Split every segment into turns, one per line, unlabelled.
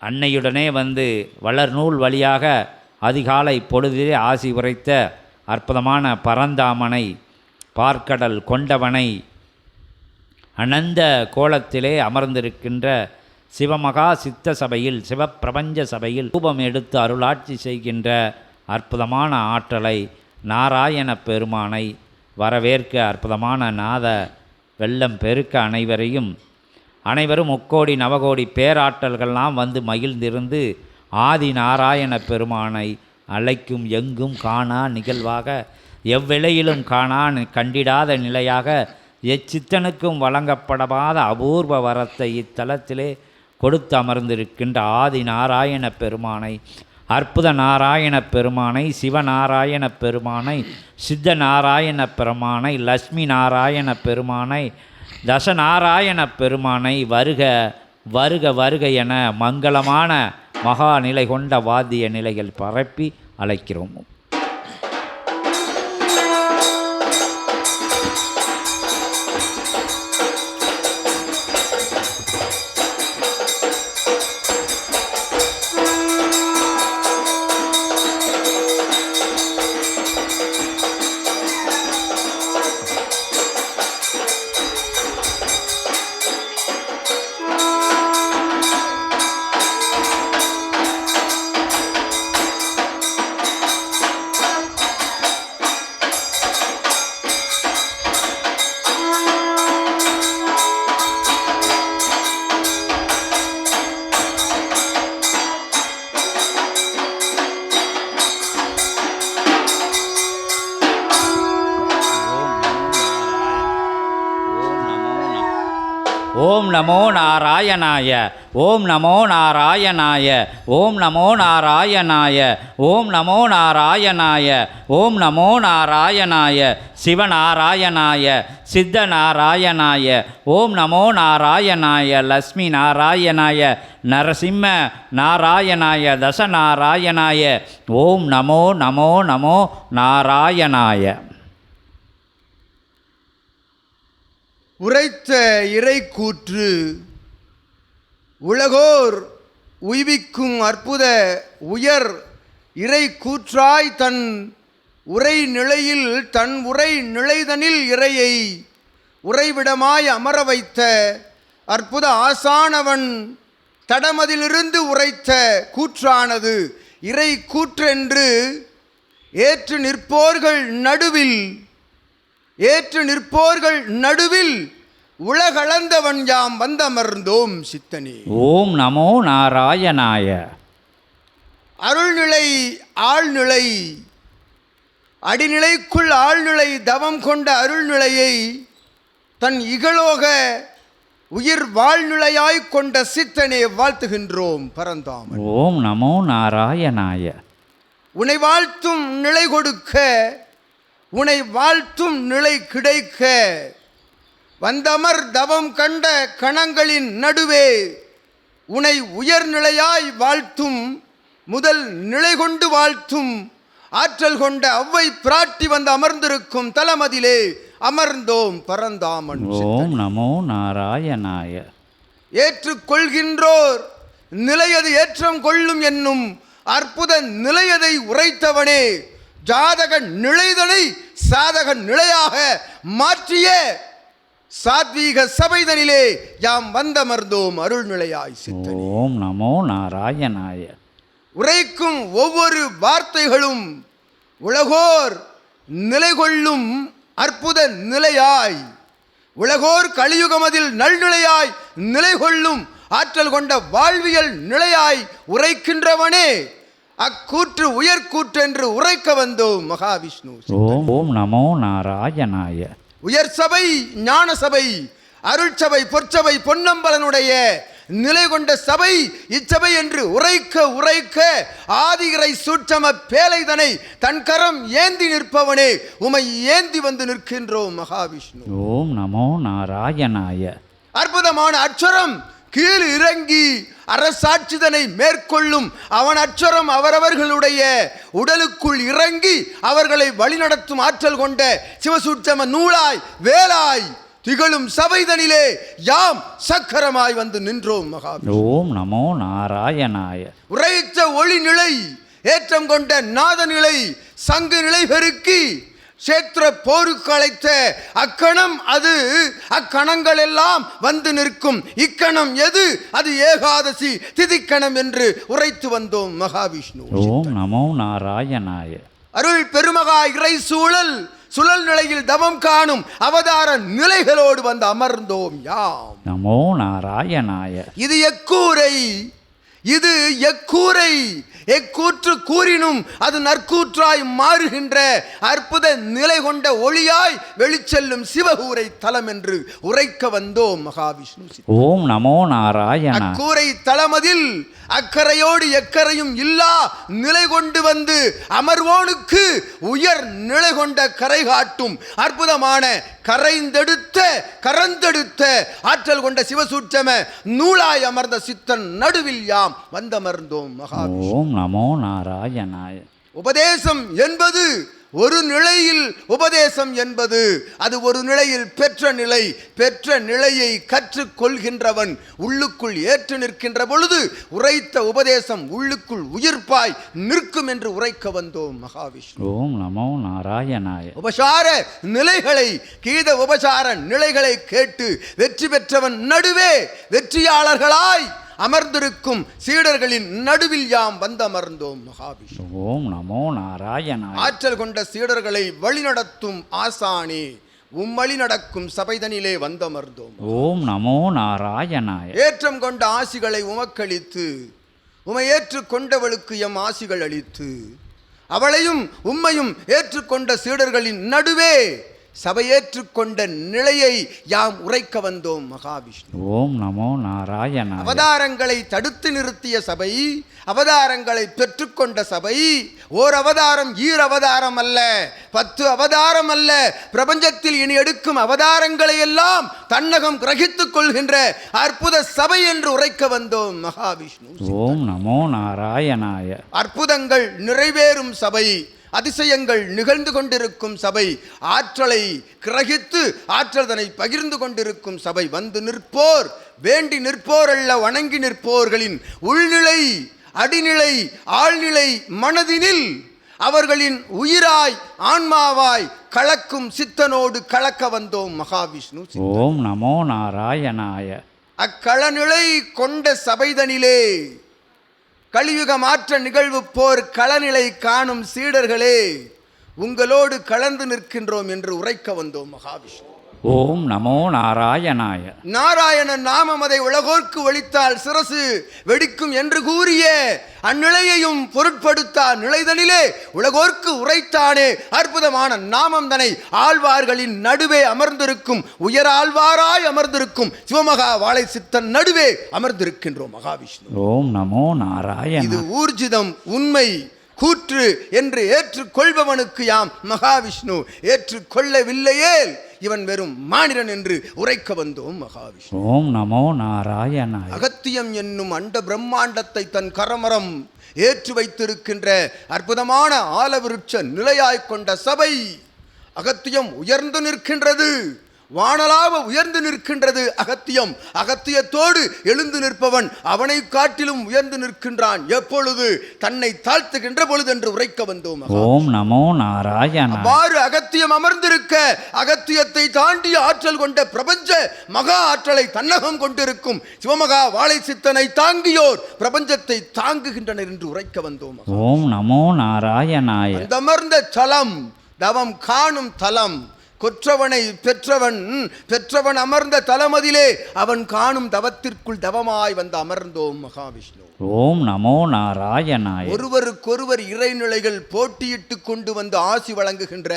அன்னையுடனே வந்து வளர்நூல் வழியாக அதிகாலை பொழுதிலே ஆசி உரைத்த அற்புதமான பரந்தாமனை பார்க்கடல் கொண்டவனை அனந்த கோலத்திலே அமர்ந்திருக்கின்ற சிவமகா சித்த சபையில் சிவப்பிரபஞ்ச சபையில் ரூபம் எடுத்து அருளாட்சி செய்கின்ற அற்புதமான ஆற்றலை நாராயண பெருமானை வரவேற்க அற்புதமான நாத வெள்ளம் பெருக்க அனைவரையும் அனைவரும் முக்கோடி நவகோடி பேராற்றல்கள்லாம் வந்து மகிழ்ந்திருந்து ஆதி நாராயண பெருமானை அழைக்கும் எங்கும் காணா நிகழ்வாக எவ்விலையிலும் காணா கண்டிடாத நிலையாக எச்சித்தனுக்கும் வழங்கப்படாத அபூர்வ வரத்தை இத்தலத்திலே கொடுத்து அமர்ந்திருக்கின்ற ஆதி நாராயண பெருமானை அற்புத நாராயண பெருமானை சிவநாராயண பெருமானை சித்த நாராயண பெருமானை லக்ஷ்மி நாராயண பெருமானை தசநாராயண பெருமானை வருக வருக வருக என மங்களமான மகா நிலை கொண்ட வாத்திய நிலைகள் பரப்பி அழைக்கிறோம். நமோ நாராயணாய. ஓம் நமோ நாராயணாய. ஓம் நமோ நாராயணாய. ஓம் நமோ நாராயணாய. ஓம் நமோ நாராயணாய. சிவநாராயணாய. சித்த நாராயணாய ஓம் நமோ நாராயணாய. லக்ஷ்மி நாராயணாய. நரசிம்ம நாராயணாய. தச நாராயணாய ஓம் நமோ நமோ நமோ நாராயணாய.
உரைத்த இறை கூற்று உலகோர் உய்விக்கும் அற்புத உயர் இறை கூற்றாய் தன் உரை நிலையில் தன் உரை நிலைதனில் இறையை உறைவிடமாய் அமர வைத்த அற்புத ஆசானவன் தடமதிலிருந்து உரைத்த கூற்றானது. இறை கூற்றென்று ஏற்று நிற்போர்கள் நடுவில் ஏற்று நிற்போர்கள் நடுவில் உலகளந்தவன் யாம் வந்தமர்ந்தோம் சித்தனே.
ஓம் நமோ நாராயணாய.
அருள்நிலை ஆழ்நிலை அடிநிலைக்குள் ஆழ்நிலை தவம் கொண்ட அருள்நிலையை தன் இகலோக உயிர் வாழ்நிலையாய்க் கொண்ட சித்தனே வாழ்த்துகின்றோம் பரந்தாமன்.
ஓம் நமோ நாராயணாய.
உனை வாழ்த்தும் நிலை கொடுக்க உனை வாழ்த்தும் நிலை கிடைக்க. வந்தமர் தவம் கண்ட கணங்களின் நடுவே உனை உயர்நிலையாய் வாழ்த்தும் முதல் நிலை கொண்டு வாழ்த்தும் ஆற்றல் கொண்ட அவ்வை பிராட்டி வந்து அமர்ந்திருக்கும் தலமதிலே அமர்ந்தோம் பரந்தாமன்
ஓம் நமோ நாராயணாய.
ஏற்றுக்கொள்கின்றோர் நிலையது ஏற்றம் கொள்ளும் என்னும் அற்புத நிலையதை உரைத்தவனே. ஜாதக நிலைதனை சாதக நிலையாக மாற்றிய சாத்வீக சபைதனிலே யாம் வந்தமர்ந்தோம் அருள் நிலையாய் சித்தனே.
ஓம் நமோ நாராயணாய.
உரைக்கும் ஒவ்வொரு வார்த்தைகளும் உலகோர் நிலை கொள்ளும் அற்புத நிலையாய் உலகோர் கலியுகமதில் நல்நிலையாய் நிலை கொள்ளும் ஆற்றல் கொண்ட வாழ்வியல் நிலையாய் உரைக்கின்றவனே. அக்கூற்று உயர்கூற்றென்று உரைக்க வந்தோம் மகாவிஷ்ணு
ஓம் ஓம் நமோ நாராயணாய.
உயர் சபை ஞான சபை அருட்சபை பொற்சபை பொன்னம்பலனுடைய நிலை கொண்ட சபை இச்சபை என்று உரைக்க உரைக்க ஆதிகரை சூட்சம பேலைதனை தன் கரம் ஏந்தி நிற்பவனே உமை ஏந்தி வந்து நிற்கின்றோம் மகாவிஷ்ணு.
ஓம் நமோ நாராயணாய.
அற்புதமான அச்சரம் கீழ் இறங்கி அரசாட்சிதனை மேற்கொள்ளும் அவன் அச்சரம் அவரவர்களுடைய உடலுக்குள் இறங்கி அவர்களை வழிநடத்தும் ஆற்றல் கொண்ட சிவசூட்சம நூலாய் வேலாய் திகழும் சபைதனிலே யாம் சக்கரமாய் வந்து நின்றோம் மகாவிஷ்ணு.
ஓம் நமோ நாராயணாய.
உரைத்த ஒளி நிலை ஏற்றம் கொண்ட நாத நிலை சங்கு நிலை பெருக்கி சேத்திர போருக்கு அழைத்த அக்கணம் அது. அக்கணங்கள் எல்லாம் வந்து நிற்கும். இக்கணம் எது? அது ஏகாதசி திதிக்கணம் என்று உரைத்து வந்தோம் மகாவிஷ்ணு.
ஓம் நமோ நாராயணாய.
அருள் பெருமகா இறை சூழல். சுழல் நிலையில் தவம் காணும் அவதார நிலைகளோடு வந்து அமர்ந்தோம் யாம்.
நமோ நாராயணாய.
இது எக்கூரை. இது எக்கூரை. எக்கூற்று கூறினும் அது நற்கூற்றாய் மாறுகின்ற அற்புத நிலை கொண்ட ஒளியாய் வெளிச்செல்லும் சிவகூரை தலம் என்று உரைக்க வந்தோம் மகாவிஷ்ணு.
ஓம் நமோ நாராயணா
அக்கூரை தளமதில் அக்கறையோடு எக்கரையும் இல்லா நிலை கொண்டு வந்து அமர்வோனுக்கு உயர் நிலை கொண்ட கரை காட்டும் அற்புதமான கரைந்தெடுத்த கரந்தெடுத்த ஆற்றல் கொண்ட சிவசூட்சம நூலாய் அமர்ந்த சித்தன் நடுவில் யாம் வந்தமர்ந்தோம் மகா
ஓம் நமோ நாராயணாய.
உபதேசம் என்பது ஒரு நிலையில் உபதேசம் என்பது. அது ஒரு நிலையில் பெற்ற நிலை பெற்ற நிலையை கற்றுக்கொள்கின்றவன் உள்ளுக்குள் ஏற்று நிற்கின்ற பொழுது உரைத்த உபதேசம் உள்ளுக்குள் உயிர்ப்பாய் நிற்கும் என்று உரைக்க வந்தோம் மகாவிஷ்ணு.
ஓம் நமோ நாராயணாய.
உபசார நிலைகளை கீத உபசார நிலைகளை கேட்டு வெற்றி பெற்றவன் நடுவே வெற்றியாளர்களாய் அமர்ந்திருக்கும் சீடர்களின் நடுவில் யாம் வந்தமர்ந்தோம் மகாவிஷ்ணு
ஓம் நமோ நாராயணாய.
ஆற்றல் கொண்ட சீடர்களை வழிநடத்தும் ஆசானே உம்மழி நடக்கும் சபைதனிலே வந்தமர்ந்தோம்
ஓம் நமோ நாராயணாய.
ஏற்றம் கொண்ட ஆசிகளை உமக்களித்து உமை ஏற்றுக்கொண்டவளுக்கு எம் ஆசிகள் அளித்து அவளையும் உம்மையும் ஏற்றுக்கொண்ட சீடர்களின் நடுவே சபையேற்றுக்கொண்ட நிலையை யாம் உரைக்க வந்தோம் மகாவிஷ்ணு.
ஓம் நமோ நாராயணாய.
அவதாரங்களை தடுத்து நிறுத்திய சபை அவதாரங்களை பெற்றுக்கொண்ட சபை ஓர் அவதாரம் ஈர் அவதாரம் அல்ல பத்து அவதாரம் அல்ல. பிரபஞ்சத்தில் இனி எடுக்கும் அவதாரங்களை எல்லாம் தன்னகம் கிரகித்துக் கொள்கின்ற அற்புத சபை என்று உரைக்க வந்தோம் மகாவிஷ்ணு.
ஓம் நமோ நாராயணாய.
அற்புதங்கள் நிறைவேறும் சபை. அதிசயங்கள் நிகழ்ந்து கொண்டிருக்கும் சபை ஆற்றலை கிரகித்து ஆற்றல் தன்னை பகிர்ந்து கொண்டிருக்கும் சபை. வந்து நிற்போர் வேண்டி நிற்போர் அல்ல வணங்கி நிற்போர்களின் உள்நிலை அடிநிலை ஆழ்நிலை மனதினில் அவர்களின் உயிராய் ஆன்மாவாய் கலக்கும் சித்தனோடு கலக்க வந்தோம் மகாவிஷ்ணு
ஓம் நமோ நாராயணாய.
அக்களநிலை கொண்ட சபைதனிலே கலியுக மாற்ற நிகழ்வு போர் களநிலை காணும் சீடர்களே உங்களோடு கலந்து நிற்கின்றோம் என்று உரைக்க வந்தோம் மகாவிஷ்ணு.
ஓம் நமோ நாராயணாய.
நாராயணன் நாமம் அதை உலகோர்க்கு ஒழித்தால் சிரசு வெடிக்கும் என்று கூறிய அந்நிலையையும் பொருட்படுத்தா நிலைதனிலே உலகோர்க்கு உரைத்தானே அற்புதமான நாமம் தனை ஆழ்வார்களின் நடுவே அமர்ந்திருக்கும் உயராழ்வாராய் அமர்ந்திருக்கும் சிவமகா வாழை சித்தன் நடுவே அமர்ந்திருக்கின்றோம் மகாவிஷ்ணு.
ஓம் நமோ
இது
நாராயண
ஊர்ஜிதம் உண்மை கூற்று என்று ஏற்றுக்கொள்பவனுக்கு யாம் மகாவிஷ்ணு. ஏற்றுக்கொள்ளவில்லையேல் இவன் வெறும் மானிடன் என்று உரைக்க வந்தோம் மகாவிஷ்ணு.
ஓம் நமோ நாராயணாய.
அகத்தியம் என்னும் அண்ட பிரம்மாண்டத்தை தன் கரமரம் ஏற்று வைத்திருக்கின்ற அற்புதமான ஆலவிருட்ச நிலையாய்க் கொண்ட சபை அகத்தியம் உயர்ந்து நிற்கின்றது. வானலாவ உயர்ந்து நிற்கின்றது அகத்தியம். அகத்தியத்தோடு எழுந்து நிற்பவன் அவனை காட்டிலும் உயர்ந்து நிற்கின்றான். எப்பொழுது? தன்னை தாழ்த்துகின்ற பொழுது என்று உரைக்க வந்தோம்.
ஓம் நமோ நாராயணாய
அவ்வாறு அகத்தியம் அமர்ந்திருக்க அகத்தியத்தை தாண்டி ஆற்றல் கொண்ட பிரபஞ்ச மகா ஆற்றலை தன்னகம் கொண்டிருக்கும் சிவமகா வாழை சித்தனை தாங்கியோர் பிரபஞ்சத்தை தாங்குகின்றனர் என்று உரைக்க வந்தோம்
ஓம் நமோ நாராயணாய.
அமர்ந்த தலம் தவம் காணும் தலம் கொற்றவனை பெற்றவன் பெற்றவன் அமர்ந்த தலமதிலே அவன் காணும் தவத்திற்குள் தவமாய் வந்து அமர்ந்தோம் மகாவிஷ்ணு.
ஓம் நமோ நாராயணாய.
ஒருவருக்கொருவர் இறைநிலைகள் போட்டியிட்டு கொண்டு வந்து ஆசி வழங்குகின்ற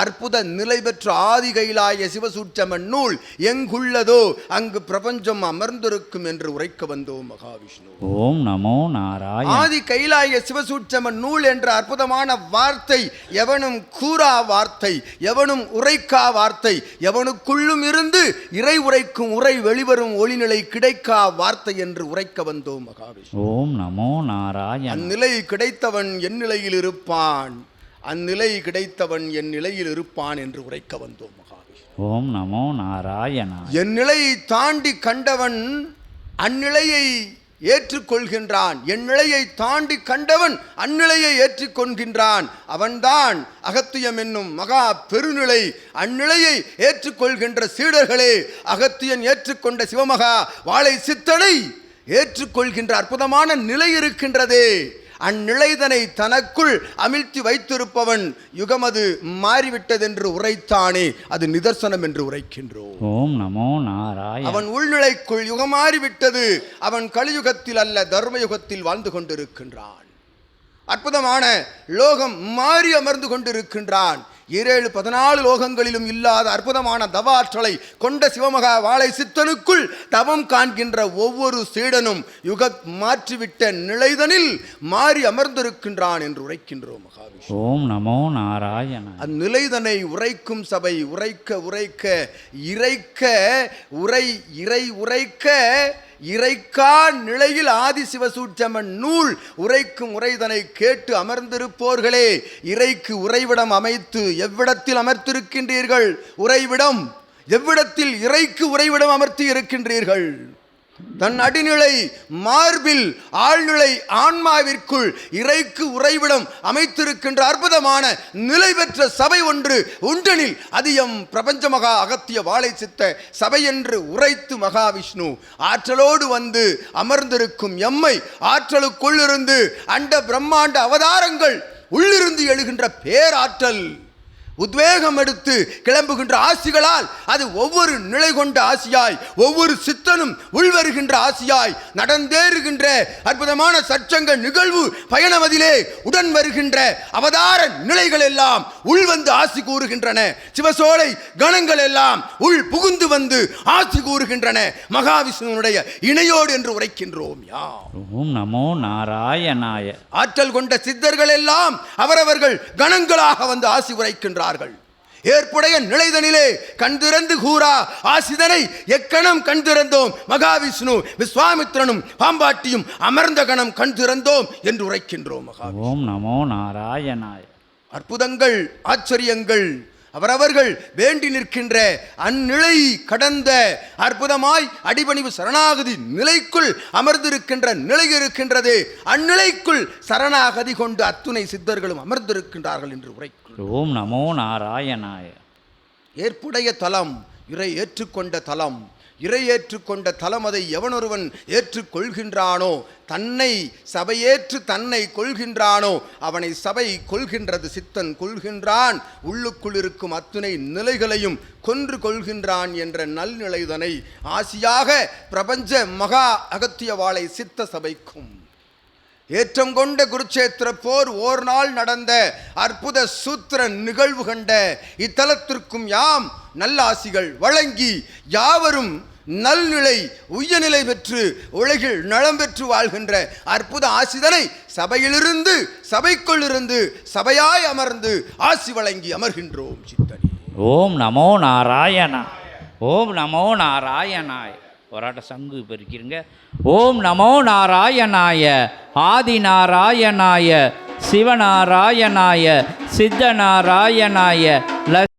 அற்புத நிலை பெற்ற ஆதி கைலாய சிவசூட்சமன் நூல் எங்குள்ளதோ அங்கு பிரபஞ்சம் அமர்ந்திருக்கும் என்று உரைக்க வந்தோம் மகாவிஷ்ணு.
ஓம் நமோ நாராயண.
ஆதி கைலாய சிவசூட்சமன் நூல் என்ற அற்புதமான வார்த்தை எவனும் கூறா வார்த்தை எவனும் உரைக்கா வார்த்தை. எவனுக்குள்ளும் இருந்து இறை உரைக்கும் உரை வெளிவரும் ஒளிநிலை கிடைக்கா வார்த்தை என்று உரைக்க வந்தோம் மகாவிஷ்ணு.
ஓம் நமோ நாராயண.
அந்நிலை கிடைத்தவன் என் நிலையில் இருப்பான். அந்நிலை கிடைத்தவன் என் நிலையில் இருப்பான் என்று உரைக்க வந்தோம் மகாவிஷ்ணு.
ஓம் நமோ நாராயணாய
என் நிலையை தாண்டி கண்டவன் அந்நிலையை ஏற்றுக்கொள்கின்றான். என் நிலையை தாண்டி கண்டவன் அந்நிலையை ஏற்றுக்கொள்கின்றான். அவன்தான் அகத்தியம் என்னும் மகா பெருநிலை அந்நிலையை ஏற்றுக்கொள்கின்ற சீடர்களே அகத்தியன் ஏற்றுக்கொண்ட சிவமகா வாழை சித்தனை ஏற்றுக்கொள்கின்ற அற்புதமான நிலை இருக்கின்றதே. அந்நிலைதனை தனக்குள் அமிழ்த்தி வைத்திருப்பவன் யுகமது மாறிவிட்டதென்று உரைத்தானே அது நிதர்சனம் என்று உரைக்கின்றோம்.
ஓம் நமோ நாராயண.
அவன் உள்நிலைக்குள் யுகமாறி விட்டது அவன் கலியுகத்தில் அல்ல தர்மயுகத்தில் வாழ்ந்து கொண்டிருக்கின்றான். அற்புதமான லோகம் மாறி அமர்ந்து கொண்டிருக்கின்றான். ஏழு பதினாலு லோகங்களிலும் இல்லாத அற்புதமான தவ ஆற்றலை கொண்ட சிவமகா வாழை சித்தனுக்குள் தவம் காண்கின்ற ஒவ்வொரு சீடனும் யுக மாற்றிவிட்ட நிலைதனில் மாறி அமர்ந்திருக்கின்றான் என்று உரைக்கின்றோம் மகாவிஷ்ணு.
ஓம் நமோ நாராயண.
அந்நிலைதனை உரைக்கும் சபை உரைக்க உரைக்க இறைக்க உரை இறை உரைக்க இறைக்கா நிலையில் ஆதி சிவசூட்சமன் நூல் உரைக்கும் உரைதனை கேட்டு அமர்ந்திருப்போர்களே இறைக்கு உறைவிடம் அமைத்து எவ்விடத்தில் அமர்த்திருக்கின்றீர்கள்? உறைவிடம். எவ்விடத்தில் இறைக்கு உறைவிடம் அமர்த்தி இருக்கின்றீர்கள்? தன் அடிநிலை மார்பில் ஆழ்நிலை ஆன்மாவிற்குள் இறைக்கு உறைவிடம் அமைத்திருக்கின்ற அற்புதமான நிலை பெற்ற சபை ஒன்று உண்டனில் அதியம் பிரபஞ்ச மகா அகத்திய வாழை சித்த சபை என்று உரைத்து மகாவிஷ்ணு ஆற்றலோடு வந்து அமர்ந்திருக்கும் எம்மை ஆற்றலுக்குள்ளிருந்து அண்ட பிரம்மாண்ட அவதாரங்கள் உள்ளிருந்து எழுகின்ற பேராற்றல். உத்வேகம் எடுத்து கிளம்புகின்ற ஆசிகளால் அது ஒவ்வொரு நிலை கொண்ட ஆசியாய் ஒவ்வொரு சித்தனும் உள்வருகின்ற ஆசியாய் நடந்தேறுகின்ற அற்புதமான சச்சங்க நிகழ்வு பயணமதிலே உடன் வருகின்ற அவதார நிலைகள் எல்லாம் உள் வந்து ஆசி கூறுகின்றன. சிவசோலை கணங்கள் எல்லாம் உள் புகுந்து வந்து ஆசி கூறுகின்றன. மகாவிஷ்ணுனுடைய இணையோடு என்று உரைக்கின்றோம் யா
ஓம் நமோ நாராயணாய.
ஆற்றல் கொண்ட சித்தர்கள் எல்லாம் அவரவர்கள் கணங்களாக வந்து ஆசி உரைக்கின்றார்கள் ஏற்புடைய நிலைதனிலே கண் திறந்து கூறா. ஆசிதனை எக்கணம் கண் திறந்தோம். மகாவிஷ்ணு விஸ்வாமித்ரனும் பாம்பாட்டியும் அமர்ந்த கணம் கண் திறந்தோம் என்று உரைக்கின்றோம் மகா
ஓம் நமோ நாராயணாய.
அற்புதங்கள் ஆச்சரியங்கள் அவரவர்கள் வேண்டி நிற்கின்ற அந்நிலை கடந்த அற்புதமாய் அடிபணிவு சரணாகதி நிலைக்குள் அமர்ந்திருக்கின்ற நிலை இருக்கின்றது. அந்நிலைக்குள் சரணாகதி கொண்டு அத்துணை சித்தர்களும் அமர்ந்திருக்கின்றார்கள் என்று உரைக்கிறோம்
ஓம் நமோ நாராயணாய.
ஏற்புடைய தலம் இறை ஏற்றுக்கொண்ட தலம் இறை ஏற்றுக்கொண்ட தலம் எவனொருவன் ஏற்றுக்கொள்கின்றானோ தன்னை சபையேற்று தன்னை கொள்கின்றானோ அவனை சபை கொள்கின்றது சித்தன் கொள்கின்றான். உள்ளுக்குள் இருக்கும் அத்துணை நிலைகளையும் கொன்று கொள்கின்றான் என்ற நல்நிலைதனை ஆசியாக பிரபஞ்ச மகா அகத்தியவாளை சித்த சபைக்கும் ஏற்றம் கொண்ட குருச்சேத்திர போர் ஓர் நாள் நடந்த அற்புத சூத்திர நிகழ்வு கண்ட இத்தலத்திற்கும் யாம் நல்லாசிகள் வழங்கி யாவரும் நல்நிலை உயர்நிலை பெற்று உலகில் நலம் பெற்று வாழ்கின்ற அற்புத ஆசிதனை சபையிலிருந்து சபைக்குள் இருந்து சபையாய் அமர்ந்து ஆசி வழங்கி அமர்கின்றோம் சித்தனி.
ஓம் நமோ நாராயணா ஓம் நமோ நாராயணாய். போராட்ட சங்கு பெருக்கிருங்க ஓம் நமோ நாராயணாய ஆதி நாராயணாய சிவநாராயணாய சித்தநாராயணாய ல